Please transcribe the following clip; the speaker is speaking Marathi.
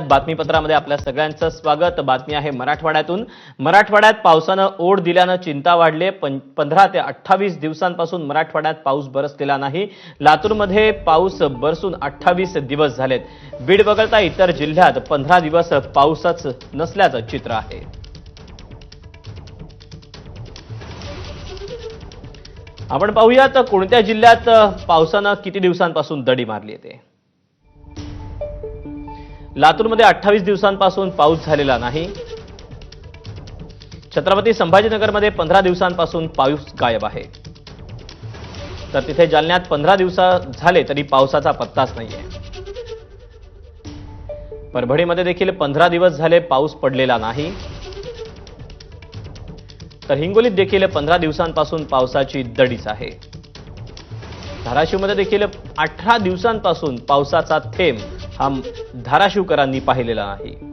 बातमीपत्रामध्ये आपल्या सगळ्यांचं स्वागत. बातमी आहे मराठवाड्यातून. मराठवाड्यात पावसानं ओढ दिल्यानं चिंता वाढले. पंधरा ते अठ्ठावीस दिवसांपासून मराठवाड्यात पाऊस बरसलेला नाही. लातूरमध्ये पाऊस बरसून अठ्ठावीस दिवस झालेत. बीड वगळता इतर जिल्ह्यात पंधरा दिवस पाऊसच नसल्याचं चित्र आहे. आपण पाहूयात कोणत्या जिल्ह्यात पावसानं किती दिवसांपासून दडी मारली आहे ते. लातूरमध्ये अठ्ठावीस दिवसांपासून पाऊस झालेला नाही. छत्रपती संभाजीनगरमध्ये पंधरा दिवसांपासून पाऊस गायब आहे. तर तिथे जालन्यात पंधरा दिवस झाले तरी पावसाचा पत्ताच नाहीये. परभणीमध्ये देखील पंधरा दिवस झाले पाऊस पडलेला नाही. तर हिंगोलीत देखील पंधरा दिवसांपासून पावसाची दडीच आहे. धाराशिवमध्ये देखील अठरा दिवसांपासून पावसाचा थेंब हा धाराशिवकरांनी पाहिलेला नाही